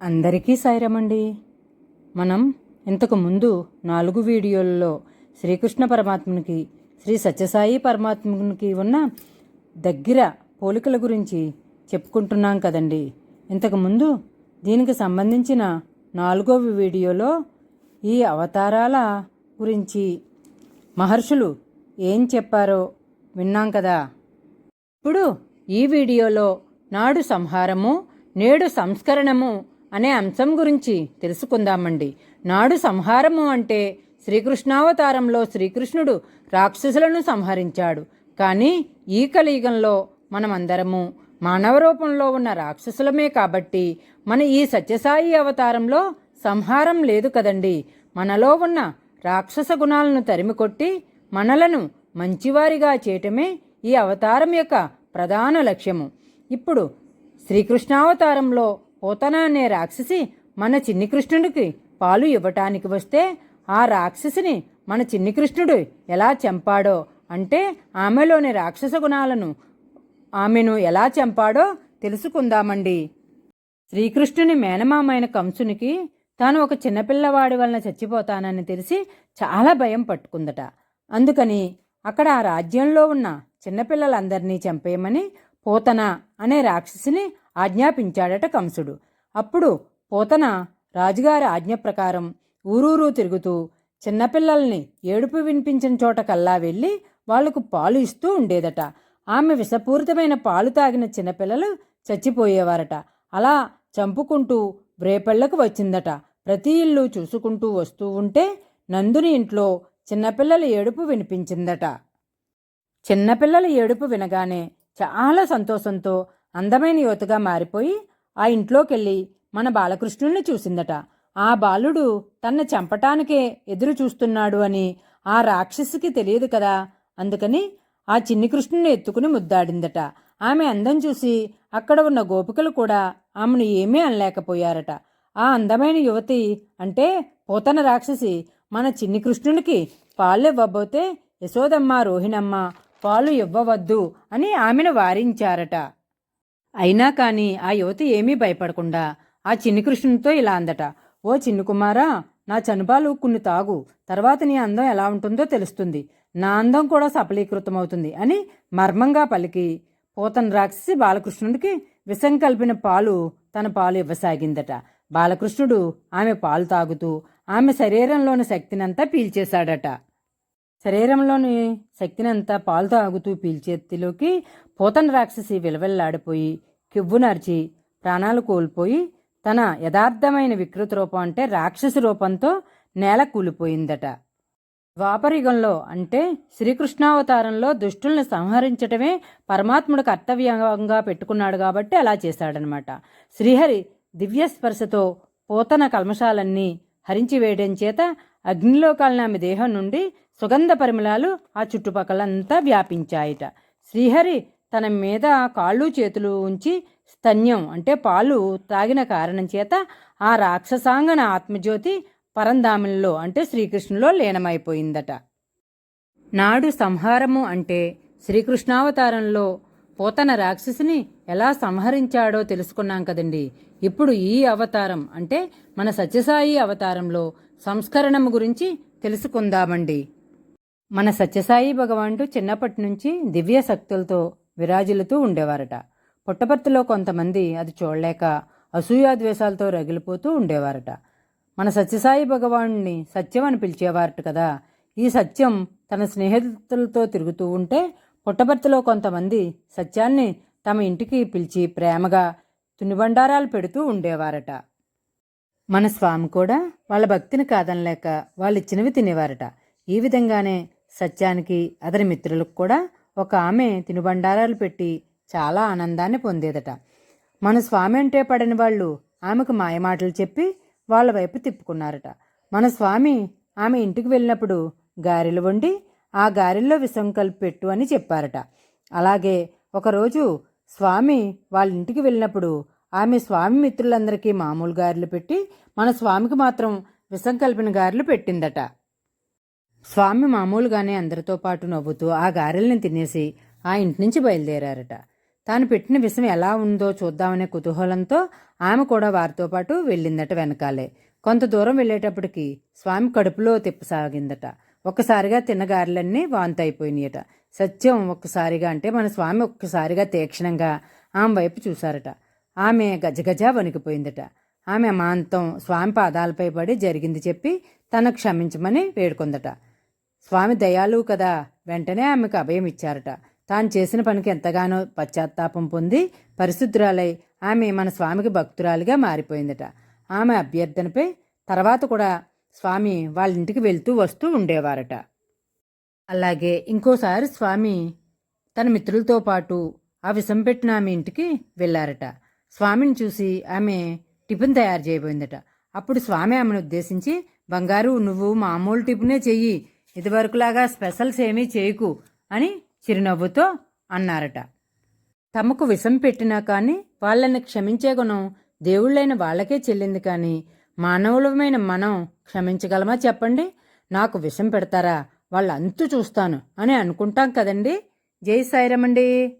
అందరికీ సాయిరమండి. మనం ఇంతకు ముందు నాలుగు వీడియోల్లో శ్రీకృష్ణ పరమాత్మనికి శ్రీ సత్యసాయి పరమాత్మునికి ఉన్న దగ్గర పోలికల గురించి చెప్పుకుంటున్నాం కదండి. ఇంతకుముందు దీనికి సంబంధించిన నాలుగవ వీడియోలో ఈ అవతారాల గురించి మహర్షులు ఏం చెప్పారో విన్నాం కదా. ఇప్పుడు ఈ వీడియోలో నాడు సంహారము నేడు సంస్కరణము అనే అంశం గురించి తెలుసుకుందామండి. నాడు సంహారము అంటే శ్రీకృష్ణావతారంలో శ్రీకృష్ణుడు రాక్షసులను సంహరించాడు. కానీ ఈ కలియుగంలో మనమందరము మానవ రూపంలో ఉన్న రాక్షసులమే కాబట్టి మన ఈ సత్యసాయి అవతారంలో సంహారం లేదు కదండి. మనలో ఉన్న రాక్షస గుణాలను తరిమికొట్టి మనలను మంచివారిగా చేయటమే ఈ అవతారం యొక్క ప్రధాన లక్ష్యము. ఇప్పుడు శ్రీకృష్ణావతారంలో పోతన అనే రాక్షసి మన చిన్ని కృష్ణుడికి పాలు ఇవ్వటానికి వస్తే ఆ రాక్షసిని మన చిన్ని కృష్ణుడు ఎలా చంపాడో అంటే ఆమెలోని రాక్షస గుణాలను ఆమెను ఎలా చంపాడో తెలుసుకుందామండి. శ్రీకృష్ణుని మేనమామైన కంసునికి తాను ఒక చిన్నపిల్లవాడి వలన చచ్చిపోతానని తెలిసి చాలా భయం పట్టుకుందట. అందుకని అక్కడ ఆ రాజ్యంలో ఉన్న చిన్నపిల్లలందరినీ చంపేయమని పోతన అనే రాక్షసిని ఆజ్ఞాపించాడట కంసుడు. అప్పుడు పోతన రాజుగారి ఆజ్ఞ ప్రకారం ఊరూరు తిరుగుతూ చిన్నపిల్లల్ని ఏడుపు వినిపించిన చోటకల్లా వెళ్ళి వాళ్ళకు పాలు ఇస్తూ ఉండేదట. ఆమె విషపూరితమైన పాలు తాగిన చిన్నపిల్లలు చచ్చిపోయేవారట. అలా చంపుకుంటూ బ్రేపళ్ళకు వచ్చిందట. ప్రతి ఇల్లు చూసుకుంటూ వస్తూ ఉంటే నందుని ఇంట్లో చిన్నపిల్లల ఏడుపు వినిపించిందట. చిన్నపిల్లల ఏడుపు వినగానే చాలా సంతోషంతో అందమైన యువతగా మారిపోయి ఆ ఇంట్లోకెళ్ళి మన బాలకృష్ణుణ్ణి చూసిందట. ఆ బాలుడు తన్ను చంపటానికే ఎదురు చూస్తున్నాడు అని ఆ రాక్షసికి తెలియదు కదా. అందుకని ఆ చిన్ని కృష్ణుని ఎత్తుకుని ముద్దాడిందట. ఆమె అందం చూసి అక్కడ ఉన్న గోపికలు కూడా ఆమెను ఏమీ అనలేకపోయారట. ఆ అందమైన యువతి అంటే పోతన రాక్షసి మన చిన్ని కృష్ణునికి పాలు ఇవ్వబోతే యశోదమ్మ రోహిణమ్మ పాలు ఇవ్వవద్దు అని ఆమెను వారించారట. అయినా కాని ఆ యువతి ఏమీ భయపడకుండా ఆ చిన్ని కృష్ణునితో ఇలా అందట ఓ చిన్ని కుమారా నా చనుపాలు కొన్ని తాగు తర్వాత నీ అందం ఎలా ఉంటుందో తెలుస్తుంది. నా అందం కూడా సఫలీకృతమవుతుంది అని మర్మంగా పలికి పోతన రాక్షసి బాలకృష్ణుడికి విషం కలిపిన పాలు తన పాలు ఇవ్వసాగిందట. బాలకృష్ణుడు ఆమె పాలు తాగుతూ ఆమె శరీరంలోని శక్తినంతా పీల్చేశాడట. శరీరంలోని శక్తినంతా పాలు తాగుతూ పీల్చేత్తిలోకి పోతన రాక్షసి విలవెల్లాడిపోయి కివ్వునర్చి ప్రాణాలు కోల్పోయి తన యథార్థమైన వికృత రూపం అంటే రాక్షసి రూపంతో నేల కూలిపోయిందట. ద్వాపరయుగంలో అంటే శ్రీకృష్ణావతారంలో దుష్టుల్ని సంహరించటమే పరమాత్ముడు కర్తవ్యంగా పెట్టుకున్నాడు కాబట్టి అలా చేశాడనమాట. శ్రీహరి దివ్య స్పర్శతో పోతన కల్మషాలన్నీ హరించివేయడం చేత అగ్నిలో కాలిన ఆమె దేహం నుండి సుగంధ పరిమళాలు ఆ చుట్టుపక్కలంతా వ్యాపించాయిట. శ్రీహరి తన మీద కాళ్ళు చేతులు ఉంచి స్తన్యం అంటే పాలు తాగిన కారణం చేత ఆ రాక్షసాంగన ఆత్మజ్యోతి పరంధామంలో అంటే శ్రీకృష్ణులో లీనమైపోయిందట. నాడు సంహారము అంటే శ్రీకృష్ణావతారంలో పోతన రాక్షసిని ఎలా సంహరించాడో తెలుసుకున్నాం కదండి. ఇప్పుడు ఈ అవతారం అంటే మన సత్యసాయి అవతారంలో సంస్కరణం గురించి తెలుసుకుందామండి. మన సత్యసాయి భగవానుడు చిన్నప్పటి నుంచి దివ్య శక్తులతో విరాజిల్లుతూ ఉండేవారట. పుట్టపర్తిలో కొంతమంది అది చూడలేక అసూయాద్వేషాలతో రగిలిపోతూ ఉండేవారట. మన సత్యసాయి భగవానుని సత్యం అని పిలిచేవారట కదా. ఈ సత్యం తన స్నేహితులతో తిరుగుతూ ఉంటే పుట్టపర్తిలో కొంతమంది సత్యాన్ని తమ ఇంటికి పిలిచి ప్రేమగా తునిబండారాలు పెడుతూ ఉండేవారట. మన స్వామి కూడా వాళ్ళ భక్తిని కాదనలేక వాళ్ళు ఇచ్చినవి తినేవారట. ఈ విధంగానే సత్యానికి అతని మిత్రులకు కూడా ఒక ఆమె తినుబండారాలు పెట్టి చాలా ఆనందాన్ని పొందేదట. మన స్వామి అంటే పడని వాళ్ళు ఆమెకు మాయమాటలు చెప్పి వాళ్ళ వైపు తిప్పుకున్నారట. మన స్వామి ఆమె ఇంటికి వెళ్ళినప్పుడు గారెలు వండి ఆ గారెల్లో విషం కలిపి పెట్టు అని చెప్పారట. అలాగే ఒకరోజు స్వామి వాళ్ళ ఇంటికి వెళ్ళినప్పుడు ఆమె స్వామి మిత్రులందరికీ మామూలు గారెలు పెట్టి మన స్వామికి మాత్రం విషం కలిపిన గారెలు పెట్టిందట. స్వామి మామూలుగానే అందరితో పాటు నవ్వుతూ ఆ గారెల్ని తినేసి ఆ ఇంటి నుంచి బయలుదేరారట. తాను పెట్టిన విషం ఎలా ఉందో చూద్దామనే కుతూహలంతో ఆమె కూడా వారితో పాటు వెళ్ళిందట వెనకాలే. కొంత దూరం వెళ్ళేటప్పటికి స్వామి కడుపులో తిప్పసాగిందట. ఒక్కసారిగా తిన్నగారులన్నీ వాంతి అయిపోయినాయట సత్యం ఒక్కసారిగా అంటే మన స్వామి ఒక్కసారిగా తీక్షణంగా ఆమె వైపు చూశారట. ఆమె గజగజ వణికిపోయిందట. ఆమె మాంతం స్వామి పాదాలపై పడి జరిగింది చెప్పి తనకు క్షమించమని వేడుకుందట. స్వామి దయాలు కదా వెంటనే ఆమెకు అభయం ఇచ్చారట. తాను చేసిన పనికి ఎంతగానో పశ్చాత్తాపం పొంది పరిశుద్ధురాలై ఆమె మన స్వామికి భక్తురాలిగా మారిపోయిందట. ఆమె అభ్యర్థనపై తర్వాత కూడా స్వామి వాళ్ళ ఇంటికి వెళ్తూ వస్తూ ఉండేవారట. అలాగే ఇంకోసారి స్వామి తన మిత్రులతో పాటు ఆ విషం పెట్టిన ఆమె ఇంటికి వెళ్ళారట. స్వామిని చూసి ఆమె టిఫిన్ తయారు చేయబోయిందట. అప్పుడు స్వామి ఆమెను ఉద్దేశించి బంగారు నువ్వు మామూలు టిఫినే చెయ్యి. ఇదివరకులాగా స్పెషల్స్ ఏమీ చేయకు అని చిరునవ్వుతో అన్నారట. తమకు విషం పెట్టినా కానీ వాళ్ళని క్షమించే గుణం దేవుళ్ళైన వాళ్ళకే చెల్లింది కానీ మానవులమైన మనం క్షమించగలమా చెప్పండి? నాకు విషం పెడతారా? వాళ్ళ అంతు చూస్తాను అని అనుకుంటాం కదండి. జై సాయిరమండి.